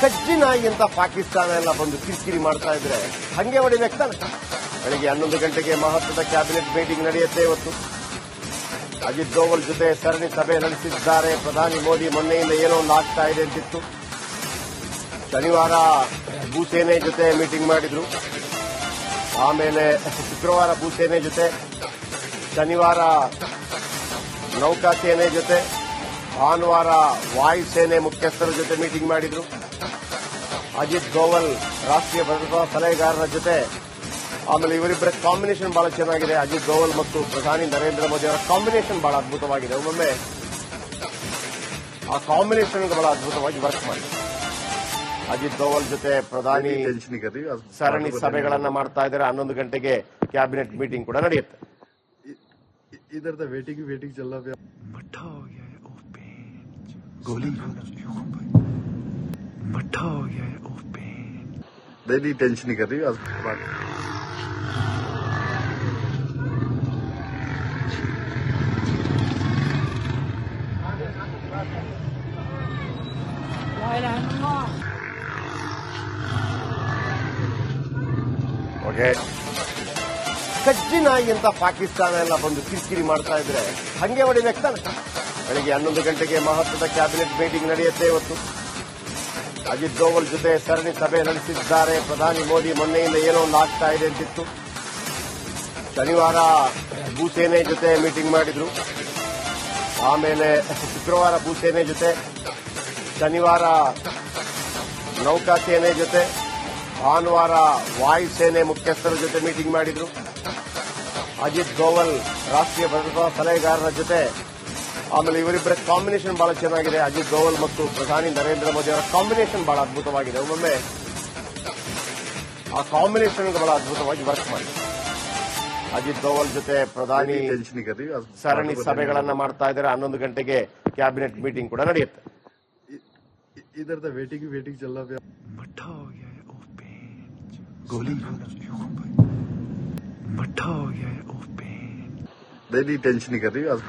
ಕಜ್ಜಿ ಅಂತ ಪಾಕಿಸ್ತಾನ ಎಲ್ಲ ಬಂದು ಕಿರಿಕಿರಿ ಮಾಡ್ತಾ ಇದ್ರೆ ಹಂಗೆ ಹೊಡಿಬೇಕು ತಾನೆ ಬೆಳಿಗ್ಗೆ ಹನ್ನೊಂದು ಗಂಟೆಗೆ ಮಹತ್ವದ ಕ್ಯಾಬಿನೆಟ್ ಮೀಟಿಂಗ್ ನಡೆಯುತ್ತೆ ಇವತ್ತು. ಅಜಿತ್ ದೋವಲ್ ಜೊತೆ ಸರಣಿ ಸಭೆ ನಡೆಸಿದ್ದಾರೆ. ಪ್ರಧಾನಿ ಮೋದಿ ಮೊನ್ನೆಯಿಂದ ಏನೋ ಒಂದು ಆಗ್ತಾ ಇದೆ ಅಂತಿತ್ತು. ಶನಿವಾರ ಭೂಸೇನೆ ಜೊತೆ ಮೀಟಿಂಗ್ ಮಾಡಿದ್ರು. ಆಮೇಲೆ ಶುಕ್ರವಾರ ಭೂಸೇನೆ ಜೊತೆ, ಶನಿವಾರ ನೌಕಾಸೇನೆ ಜೊತೆ, ಭಾನುವಾರ ವಾಯುಸೇನೆ ಮುಖ್ಯಸ್ಥರ ಜೊತೆ ಮೀಟಿಂಗ್ ಮಾಡಿದ್ರು. ಅಜಿತ್ ಗೋವಲ್ ರಾಷ್ಟ್ರೀಯ ಭದ್ರತಾ ಸಲಹೆಗಾರರ ಜೊತೆ. ಆಮೇಲೆ ಇವರಿಬ್ಬರ ಕಾಂಬಿನೇಷನ್ ಬಹಳ ಚೆನ್ನಾಗಿದೆ. ಅಜಿತ್ ಗೋವಲ್ ಮತ್ತು ಪ್ರಧಾನಿ ನರೇಂದ್ರ ಮೋದಿ ಅವರ ಕಾಂಬಿನೇಷನ್ ಬಹಳ ಅದ್ಭುತವಾಗಿದೆ. ಒಮ್ಮೊಮ್ಮೆ ಆ ಕಾಂಬಿನೇಷನ್ ಬಹಳ ಅದ್ಭುತವಾಗಿ ವರ್ಕ್ ಮಾಡಿದೆ. ಅಜಿತ್ ಗೋವಲ್ ಜೊತೆ ಪ್ರಧಾನಿ ಸರಣಿ ಸಭೆಗಳನ್ನು ಮಾಡ್ತಾ ಇದ್ದಾರೆ. ಹನ್ನೊಂದು ಗಂಟೆಗೆ ಕ್ಯಾಬಿನೆಟ್ ಮೀಟಿಂಗ್ ಕೂಡ ನಡೆಯುತ್ತೆ. ಇದರದ ವೇಟಿಂಗ್ ವೇಟಿಂಗ್ ಚಲ್ಲ नहीं नहीं टेंशन नहीं कर रही आज ಓಕೆ ಕಜ್ಜಿ ನಾಯಿ ಅಂತ ಪಾಕಿಸ್ತಾನ ಎಲ್ಲ ಬಂದು ಕಿರಿಕಿರಿ ಮಾಡ್ತಾ ಇದ್ರೆ ಹಂಗೆ ಹೊಡಿಬೇಕು ತಾನೆ ಬೆಳಿಗ್ಗೆ ಹನ್ನೊಂದು ಗಂಟೆಗೆ ಮಹತ್ವದ ಕ್ಯಾಬಿನೆಟ್ ಮೀಟಿಂಗ್ ನಡೆಯುತ್ತೆ ಇವತ್ತು ಅಜಿತ್ ದೋವಲ್ ಜೊತೆ ಸರಣಿ ಸಭೆ ನಡೆಸಿದ್ದಾರೆ. ಪ್ರಧಾನಿ ಮೋದಿ ಮೊನ್ನೆಯಿಂದ ಏನೋ ಒಂದು ಆಗ್ತಾ ಇದೆ ಅಂತಿತ್ತು. ಶನಿವಾರ ಭೂಸೇನೆ ಜೊತೆ ಮೀಟಿಂಗ್ ಮಾಡಿದ್ರು. ಆಮೇಲೆ ಶುಕ್ರವಾರ ಭೂಸೇನೆ ಜೊತೆ, ಶನಿವಾರ ನೌಕಾಸೇನೆ ಜೊತೆ, ಭಾನುವಾರ ವಾಯುಸೇನೆ ಮುಖ್ಯಸ್ಥರ ಜೊತೆ ಮೀಟಿಂಗ್ ಮಾಡಿದ್ರು. ಅಜಿತ್ ದೋವಲ್ ರಾಷ್ಟ್ರೀಯ ಭದ್ರತಾ ಸಲಹೆಗಾರರ ಜೊತೆ ಆಮೇಲೆ ಇವರಿಬ್ಬರ ಕಾಂಬಿನೇಷನ್ ಬಹಳ ಚೆನ್ನಾಗಿದೆ ಅಜಿತ್ ದೋವಲ್ ಮತ್ತು ಪ್ರಧಾನಿ ನರೇಂದ್ರ ಮೋದಿ ಅವರ ಕಾಂಬಿನೇಷನ್ ಬಹಳ ಅದ್ಭುತವಾಗಿದೆ ಒಮ್ಮೊಮ್ಮೆ ಆ ಕಾಂಬಿನೇಷನ್ ಬಹಳ ಅದ್ಭುತವಾಗಿ ವರ್ಕ್ ಮಾಡಿ ಅಜಿತ್ ದೋವಲ್ ಜೊತೆ ಪ್ರಧಾನಿ टेंशन नहीं कर रही आज ಸರಣಿ ಸಭೆಗಳನ್ನ ಮಾಡ್ತಾ ಇದ್ದಾರೆ ಹನ್ನೊಂದು ಗಂಟೆಗೆ ಕ್ಯಾಬಿನೆಟ್ ಮೀಟಿಂಗ್ ಕೂಡ ನಡೆಯುತ್ತೆ इधर तो वेटिंग ही वेटिंग चल रहा है मठा हो गया है ओ पेंच गोली मठा हो गया है ओ पेंच नहीं नहीं टेंशन नहीं कर रही आज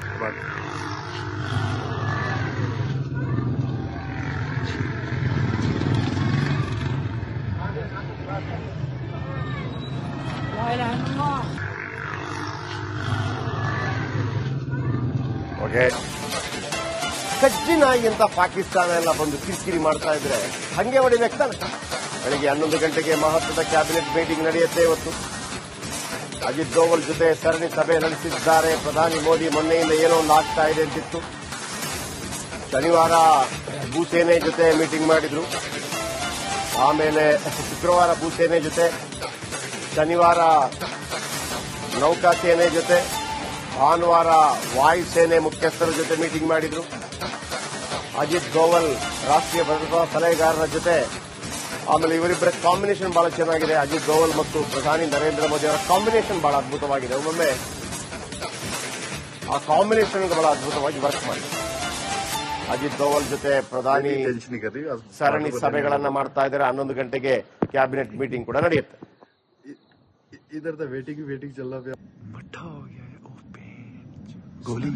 ನಾಯಿ ಅಂತ ಪಾಕಿಸ್ತಾನ ಎಲ್ಲ ಬಂದು ಕಿರಿಕಿರಿ ಮಾಡ್ತಾ ಇದ್ರೆ ಹಂಗೆ ಹೊಡಿಬೇಕು ತಾನೆ? ಬೆಳಿಗ್ಗೆ ಹನ್ನೊಂದು ಗಂಟೆಗೆ ಮಹತ್ವದ ಕ್ಯಾಬಿನೆಟ್ ಮೀಟಿಂಗ್ ನಡೆಯುತ್ತೆ ಇವತ್ತು. ಅಜಿತ್ ದೋವಲ್ ಜೊತೆ ಸರಣಿ ಸಭೆ ನಡೆಸಿದ್ದಾರೆ. ಪ್ರಧಾನಿ ಮೋದಿ ಮೊನ್ನೆಯಿಂದ ಏನೋ ಒಂದು ಆಗ್ತಾ ಇದೆ ಅಂತಿತ್ತು. ಶನಿವಾರ ಭೂಸೇನೆ ಜೊತೆ ಮೀಟಿಂಗ್ ಮಾಡಿದ್ರು. ಆಮೇಲೆ ಶುಕ್ರವಾರ ಭೂಸೇನೆ ಜೊತೆ, ಶನಿವಾರ ನೌಕಾಸೇನೆ ಜೊತೆ, ಭಾನುವಾರ ವಾಯುಸೇನೆ ಮುಖ್ಯಸ್ಥರ ಜೊತೆ ಮೀಟಿಂಗ್ ಮಾಡಿದ್ರು. ಅಜಿತ್ ದೋವಲ್ ರಾಷ್ಟ್ರೀಯ ಭದ್ರತಾ ಸಲಹೆಗಾರರ ಜೊತೆ ಆಮೇಲೆ ಇವರಿಬ್ಬರ ಕಾಂಬಿನೇಷನ್ ಬಹಳ ಚೆನ್ನಾಗಿದೆ ಅಜಿತ್ ದೋವಲ್ ಮತ್ತು ಪ್ರಧಾನಿ ನರೇಂದ್ರ ಮೋದಿ ಅವರ ಕಾಂಬಿನೇಷನ್ ಬಹಳ ಅದ್ಭುತವಾಗಿದೆ ಒಮ್ಮೊಮ್ಮೆ ಆ ಕಾಂಬಿನೇಷನ್ ಬಹಳ ಅದ್ಭುತವಾಗಿ ವರ್ಕ್ ಮಾಡಿ ಅಜಿತ್ ದೋವಲ್ ಜೊತೆ ಪ್ರಧಾನಿ टेंशन नहीं कर रही आज ಸರಣಿ ಸಭೆಗಳನ್ನ ಮಾಡ್ತಾ ಇದ್ದಾರೆ ಹನ್ನೊಂದು ಗಂಟೆಗೆ ಕ್ಯಾಬಿನೆಟ್ ಮೀಟಿಂಗ್ ಕೂಡ ನಡೆಯುತ್ತೆ इधर तो वेटिंग ही वेटिंग चल रहा है मठा हो गया है ओ पेंच गोली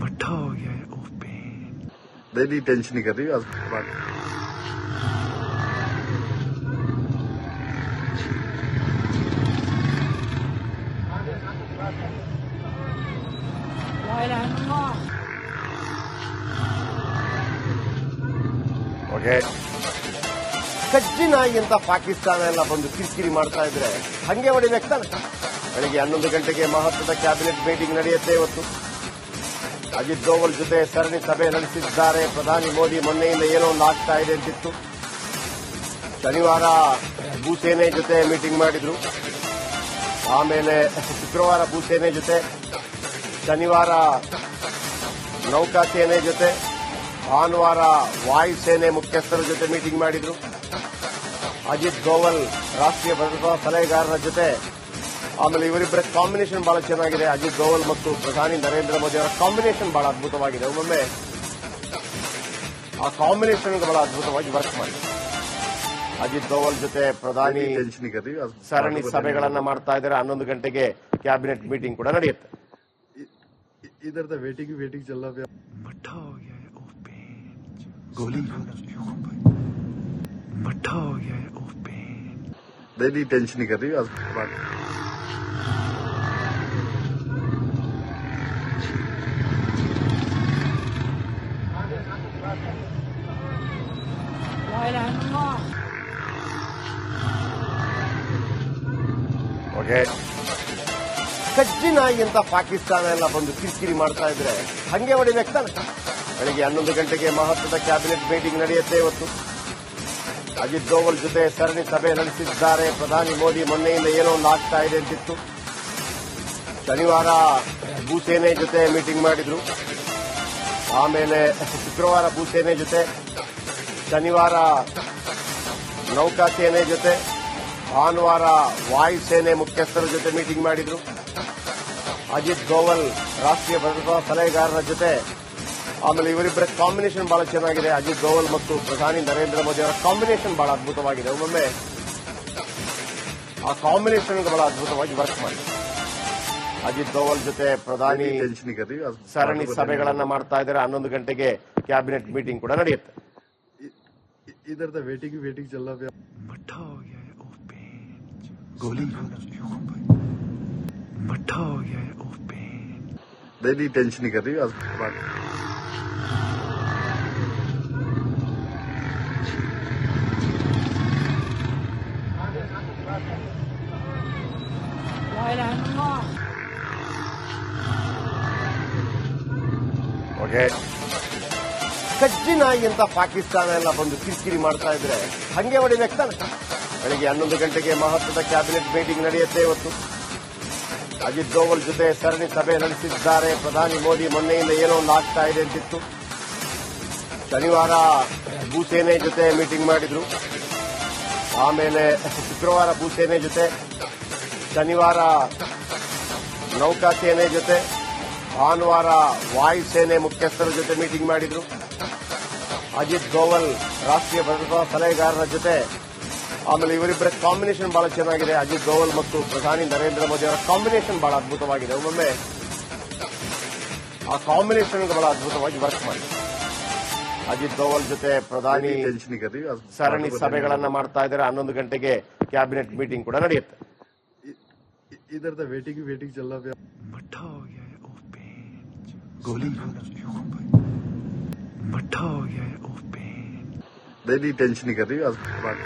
मठा हो गया है ओ पेंच नहीं नहीं टेंशन नहीं कर रही आज ಓಕೆ ಅಂತ ಪಾಕಿಸ್ತಾನ ಎಲ್ಲ ಬಂದು ಕಿರಿಕಿರಿ ಮಾಡ್ತಾ ಇದ್ರೆ ಹಂಗೆ ಹೊಡಿಬೇಕು? ತಾನೆ ಬೆಳಿಗ್ಗೆ ಹನ್ನೊಂದು ಗಂಟೆಗೆ ಮಹತ್ವದ ಕ್ಯಾಬಿನೆಟ್ ಮೀಟಿಂಗ್ ನಡೆಯುತ್ತೆ ಇವತ್ತು. ಅಜಿತ್ ದೋವಲ್ ಜೊತೆ ಸರಣಿ ಸಭೆ ನಡೆಸಿದ್ದಾರೆ. ಪ್ರಧಾನಿ ಮೋದಿ ಮೊನ್ನೆಯಿಂದ ಏನೋ ಒಂದು ಆಗ್ತಾ ಇದೆ ಅಂತಿತ್ತು. ಶನಿವಾರ ಭೂಸೇನೆ ಜೊತೆ ಮೀಟಿಂಗ್ ಮಾಡಿದ್ರು. ಆಮೇಲೆ ಶುಕ್ರವಾರ ಭೂಸೇನೆ ಜೊತೆ, ಶನಿವಾರ ನೌಕಾ ಸೇನೆ ಜೊತೆ, ಭಾನುವಾರ ವಾಯುಸೇನೆ ಮುಖ್ಯಸ್ಥರ ಜೊತೆ ಮೀಟಿಂಗ್ ಮಾಡಿದ್ರು. ಅಜಿತ್ ದೋವಲ್ ರಾಷ್ಟ್ರೀಯ ಭದ್ರತಾ ಸಲಹೆಗಾರರ ಜೊತೆ ಆಮೇಲೆ ಇವರಿಬ್ಬರ ಕಾಂಬಿನೇಷನ್ ಬಹಳ ಚೆನ್ನಾಗಿದೆ ಅಜಿತ್ ದೋವಲ್ ಮತ್ತು ಪ್ರಧಾನಿ ನರೇಂದ್ರ ಮೋದಿ ಅವರ ಕಾಂಬಿನೇಷನ್ ಬಹಳ ಅದ್ಭುತವಾಗಿದೆ ಒಮ್ಮೊಮ್ಮೆ ಆ ಕಾಂಬಿನೇಷನ್ ಬಹಳ ಅದ್ಭುತವಾಗಿ ವರ್ಕ್ ಮಾಡಿ ಅಜಿತ್ ದೋವಲ್ ಜೊತೆ ಪ್ರಧಾನಿ टेंशन नहीं कर रही आज ಸರಣಿ ಸಭೆಗಳನ್ನ ಮಾಡ್ತಾ ಇದ್ದಾರೆ ಹನ್ನೊಂದು ಗಂಟೆಗೆ ಕ್ಯಾಬಿನೆಟ್ ಮೀಟಿಂಗ್ ಕೂಡ ನಡೆಯುತ್ತೆ इधर तो वेटिंग ही वेटिंग चल रहा है मठा हो गया है ओ पेंच गोली मट्ठा हो गया है ओ पेन नहीं टेंशन नहीं कर रही आज बात ಓಕೆ ನಾಯಿ ಅಂತ ಪಾಕಿಸ್ತಾನ ಎಲ್ಲ ಬಂದು ಕಿರಿಕಿರಿ ಮಾಡ್ತಾ ಇದ್ರೆ, ಹಂಗೆ ಹೊಡಿಬೇಕು ತಾನೆ. ಬೆಳಿಗ್ಗೆ ಹನ್ನೊಂದು ಗಂಟೆಗೆ ಮಹತ್ವದ ಕ್ಯಾಬಿನೆಟ್ ಮೀಟಿಂಗ್ ನಡೆಯುತ್ತೆ ಇವತ್ತು. ಅಜಿತ್ ದೋವಲ್ ಜೊತೆ ಸರಣಿ ಸಭೆ ನಡೆಸಿದ್ದಾರೆ. ಪ್ರಧಾನಿ ಮೋದಿ ಮೊನ್ನೆಯಿಂದ ಏನೋ ಒಂದು ಆಗ್ತಾ ಇದೆ ಅಂತಿತ್ತು. ಶನಿವಾರ ಭೂಸೇನೆ ಜೊತೆ ಮೀಟಿಂಗ್ ಮಾಡಿದ್ರು. ಆಮೇಲೆ ಶುಕ್ರವಾರ ಭೂಸೇನೆ ಜೊತೆ, ಶನಿವಾರ ನೌಕಾಸೇನೆ ಜೊತೆ, ಭಾನುವಾರ ವಾಯುಸೇನೆ ಮುಖ್ಯಸ್ಥರ ಜೊತೆ ಮೀಟಿಂಗ್ ಮಾಡಿದ್ರು. ಅಜಿತ್ ದೋವಲ್ ರಾಷ್ಟ್ರೀಯ ಭದ್ರತಾ ಸಲಹೆಗಾರರ ಜೊತೆ ಆಮೇಲೆ ಇವರಿಬ್ಬರ ಕಾಂಬಿನೇಷನ್ ಬಹಳ ಚೆನ್ನಾಗಿದೆ ಅಜಿತ್ ದೋವಲ್ ಮತ್ತು ಪ್ರಧಾನಿ ನರೇಂದ್ರ ಮೋದಿ ಅವರ ಕಾಂಬಿನೇಷನ್ ಬಹಳ ಅದ್ಭುತವಾಗಿದೆ ಒಮ್ಮೊಮ್ಮೆ ಆ ಕಾಂಬಿನೇಷನ್ ಬಹಳ ಅದ್ಭುತವಾಗಿ ವರ್ಕ್ ಮಾಡಿ ಅಜಿತ್ ದೋವಲ್ ಜೊತೆ ಪ್ರಧಾನಿ नहीं टेंशन नहीं कर रही आज ಸರಣಿ ಸಭೆಗಳನ್ನ ಮಾಡ್ತಾ ಇದ್ದಾರೆ ಹನ್ನೊಂದು ಗಂಟೆಗೆ ಕ್ಯಾಬಿನೆಟ್ ಮೀಟಿಂಗ್ ಕೂಡ ನಡೆಯುತ್ತೆ इधर तो वेटिंग वेटिंग चल रहा है मट्ठा हो गया है ओ पेन गोली मट्ठा हो गया है ओ पेन नहीं टेंशन नहीं कर रही आज बात ಓಕೆ ನಾಯಿ ಅಂತ ಪಾಕಿಸ್ತಾನ ಎಲ್ಲ ಬಂದು ಕಿರಿಕಿರಿ ಮಾಡ್ತಾ ಇದ್ರೆ ಹಂಗೆ ಹೊಡಿಬೇಕು ತಾನೆ? ಬೆಳಿಗ್ಗೆ ಹನ್ನೊಂದು ಗಂಟೆಗೆ ಮಹತ್ವದ ಕ್ಯಾಬಿನೆಟ್ ಮೀಟಿಂಗ್ ನಡೆಯುತ್ತೆ ಇವತ್ತು. ಅಜಿತ್ ದೋವಲ್ ಜೊತೆ ಸರಣಿ ಸಭೆ ನಡೆಸಿದ್ದಾರೆ. ಪ್ರಧಾನಿ ಮೋದಿ ಮೊನ್ನೆಯಿಂದ ಏನೋ ಒಂದು ಆಗ್ತಾ ಇದೆ ಅಂತಿತ್ತು. ಶನಿವಾರ ಭೂಸೇನೆ ಜೊತೆ ಮೀಟಿಂಗ್ ಮಾಡಿದ್ರು. ಆಮೇಲೆ ಶುಕ್ರವಾರ ಭೂಸೇನೆ ಜೊತೆ, ಶನಿವಾರ ನೌಕಾಸೇನೆ ಜೊತೆ, ಭಾನುವಾರ ವಾಯುಸೇನೆ ಮುಖ್ಯಸ್ಥರ ಜೊತೆ ಮೀಟಿಂಗ್ ಮಾಡಿದ್ರು. ಅಜಿತ್ ದೋವಲ್ ರಾಷ್ಟ್ರೀಯ ಭದ್ರತಾ ಸಲಹೆಗಾರರ ಜೊತೆ ಆಮೇಲೆ ಇವರಿಬ್ಬರ ಕಾಂಬಿನೇಷನ್ ಬಹಳ ಚೆನ್ನಾಗಿದೆ ಅಜಿತ್ ದೋವಲ್ ಮತ್ತು ಪ್ರಧಾನಿ ನರೇಂದ್ರ ಮೋದಿ ಅವರ ಕಾಂಬಿನೇಷನ್ ಬಹಳ ಅದ್ಭುತವಾಗಿದೆ ಒಮ್ಮೊಮ್ಮೆ ಆ ಕಾಂಬಿನೇಷನ್ ಬಹಳ ಅದ್ಭುತವಾಗಿ ವರ್ಕ್ ಮಾಡಿ ಅಜಿತ್ ದೋವಲ್ ಜೊತೆ ಪ್ರಧಾನಿ नहीं टेंशन नहीं कर रही आज ಸರಣಿ ಸಭೆಗಳನ್ನ ಮಾಡ್ತಾ ಇದ್ದಾರೆ ಹನ್ನೊಂದು ಗಂಟೆಗೆ ಕ್ಯಾಬಿನೆಟ್ ಮೀಟಿಂಗ್ ಕೂಡ ನಡೆಯುತ್ತೆ इधर तो वेटिंग वेटिंग चल रहा है मट्ठा हो गया है ओ पेन गोली मट्ठा हो गया है ओ पेन नहीं टेंशन नहीं कर रही आज बात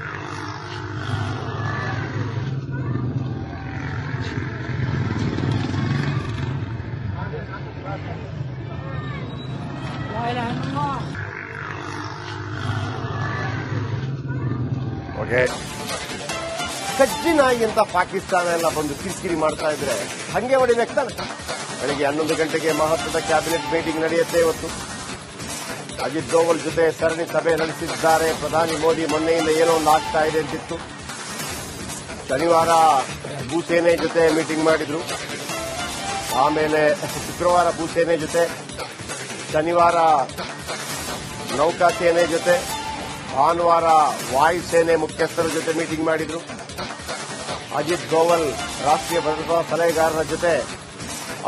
ಓಕೆ ಕಜ್ಜಿ ಅಂತ ಪಾಕಿಸ್ತಾನ ಎಲ್ಲ ಬಂದು ಕಿರಿಕಿರಿ ಮಾಡ್ತಾ ಇದ್ರೆ ಹಂಗೆ ಹೊಡಿಬೇಕು ತಾನೆ? ಬೆಳಿಗ್ಗೆ ಹನ್ನೊಂದು ಗಂಟೆಗೆ ಮಹತ್ವದ ಕ್ಯಾಬಿನೆಟ್ ಮೀಟಿಂಗ್ ನಡೆಯುತ್ತೆ ಇವತ್ತು. ಅಜಿತ್ ದೋವಲ್ ಜೊತೆ ಸರಣಿ ಸಭೆ ನಡೆಸಿದ್ದಾರೆ. ಪ್ರಧಾನಿ ಮೋದಿ ಮೊನ್ನೆಯಿಂದ ಏನೋ ಒಂದು ಆಗ್ತಾ ಇದೆ ಅಂತಿತ್ತು. ಶನಿವಾರ ಭೂಸೇನೆ ಜೊತೆ ಮೀಟಿಂಗ್ ಮಾಡಿದ್ರು. ಆಮೇಲೆ ಶುಕ್ರವಾರ ಭೂಸೇನೆ ಜೊತೆ, ಶನಿವಾರ ನೌಕಾಸೇನೆ ಜೊತೆ, ಭಾನುವಾರ ವಾಯುಸೇನೆ ಮುಖ್ಯಸ್ಥರ ಜೊತೆ ಮೀಟಿಂಗ್ ಮಾಡಿದ್ರು. ಅಜಿತ್ ದೋವಲ್ ರಾಷ್ಟ್ರೀಯ ಭದ್ರತಾ ಸಲಹೆಗಾರರ ಜೊತೆ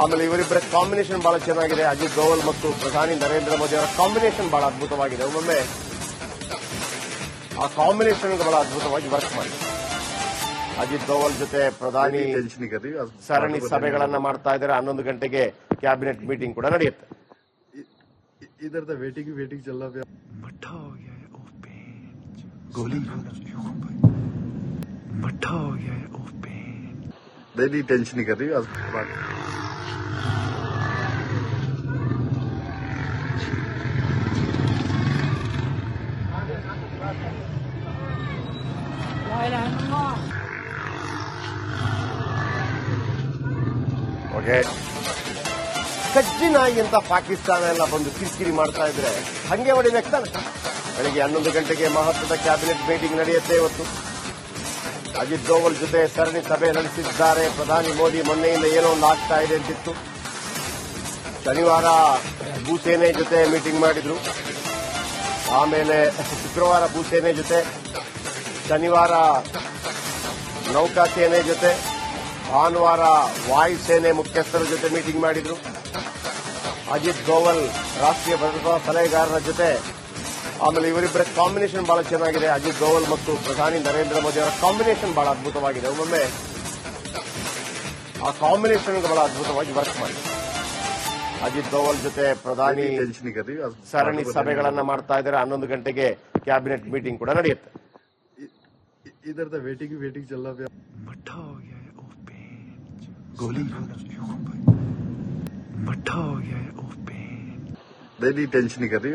ಆಮೇಲೆ ಇವರಿಬ್ಬರ ಕಾಂಬಿನೇಷನ್ ಬಹಳ ಚೆನ್ನಾಗಿದೆ ಅಜಿತ್ ದೋವಲ್ ಮತ್ತು ಪ್ರಧಾನಿ ನರೇಂದ್ರ ಮೋದಿ ಅವರ ಕಾಂಬಿನೇಷನ್ ಬಹಳ ಅದ್ಭುತವಾಗಿದೆ ಒಮ್ಮೊಮ್ಮೆ ಆ ಕಾಂಬಿನೇಷನ್ ಬಹಳ ಅದ್ಭುತವಾಗಿ ವರ್ಕ್ ಮಾಡಿ ಅಜಿತ್ ದೋವಲ್ ಜೊತೆ ಪ್ರಧಾನಿ नहीं टेंशन नहीं कर रही आज ಸರಣಿ ಸಭೆಗಳನ್ನ ಮಾಡ್ತಾ ಇದ್ದಾರೆ ಹನ್ನೊಂದು ಗಂಟೆಗೆ ಕ್ಯಾಬಿನೆಟ್ ಮೀಟಿಂಗ್ ಕೂಡ ನಡೆಯುತ್ತೆ इधर तो वेटिंग वेटिंग चल रहा है मट्ठा हो गया है ओ पेन गोली मट्ठा हो गया है ओ पेन नहीं टेंशन नहीं कर रही आज ನಾಯಿ ಅಂತ ಪಾಕಿಸ್ತಾನ ಎಲ್ಲ ಬಂದು ಕಿರಿಕಿರಿ ಮಾಡ್ತಾ ಇದ್ರೆ ಹಂಗೆ ಹೊಡಿಬೇಕು ತಾನೆ? ಬೆಳಿಗ್ಗೆ ಹನ್ನೊಂದು ಗಂಟೆಗೆ ಮಹತ್ವದ ಕ್ಯಾಬಿನೆಟ್ ಮೀಟಿಂಗ್ ನಡೆಯುತ್ತೆ ಇವತ್ತು. ಅಜಿತ್ ದೋವಲ್ ಜೊತೆ ಸರಣಿ ಸಭೆ ನಡೆಸಿದ್ದಾರೆ. ಪ್ರಧಾನಿ ಮೋದಿ ಮೊನ್ನೆಯಿಂದ ಏನೋ ಒಂದು ಆಗ್ತಾ ಇದೆ ಅಂತಿತ್ತು. ಶನಿವಾರ ಭೂಸೇನೆ ಜೊತೆ ಮೀಟಿಂಗ್ ಮಾಡಿದ್ರು. ಆಮೇಲೆ ಶುಕ್ರವಾರ ಭೂಸೇನೆ ಜೊತೆ, ಶನಿವಾರ ನೌಕಾಸೇನೆ ಜೊತೆ, ಭಾನುವಾರ ವಾಯುಸೇನೆ ಮುಖ್ಯಸ್ಥರ ಜೊತೆ ಮೀಟಿಂಗ್ ಮಾಡಿದ್ರು. ಅಜಿತ್ ದೋವಲ್ ರಾಷ್ಟ್ರೀಯ ಭದ್ರತಾ ಸಲಹೆಗಾರರ ಜೊತೆ ಆಮೇಲೆ ಇವರಿಬ್ಬರ ಕಾಂಬಿನೇಷನ್ ಬಹಳ ಚೆನ್ನಾಗಿದೆ ಅಜಿತ್ ದೋವಲ್ ಮತ್ತು ಪ್ರಧಾನಿ ನರೇಂದ್ರ ಮೋದಿ ಅವರ ಕಾಂಬಿನೇಷನ್ ಬಹಳ ಅದ್ಭುತವಾಗಿದೆ ಒಮ್ಮೊಮ್ಮೆ ಆ ಕಾಂಬಿನೇಷನ್ ಬಹಳ ಅದ್ಭುತವಾಗಿ ವರ್ಕ್ ಮಾಡಿ ಅಜಿತ್ ದೋವಲ್ ಜೊತೆ ಪ್ರಧಾನಿ टेंशन नहीं कर रही आप ಸರಣಿ ಸಭೆಗಳನ್ನ ಮಾಡ್ತಾ ಇದ್ದಾರೆ ಹನ್ನೊಂದು ಗಂಟೆಗೆ ಕ್ಯಾಬಿನೆಟ್ ಮೀಟಿಂಗ್ ಕೂಡ ನಡೆಯುತ್ತೆ इ- इ- इधर तो वेटिंग वेटिंग चल रहा है मट्ठा हो गया है ओ पेंच गोली मट्ठा हो गया है ओ पेंच नहीं नहीं टेंशन नहीं कर रही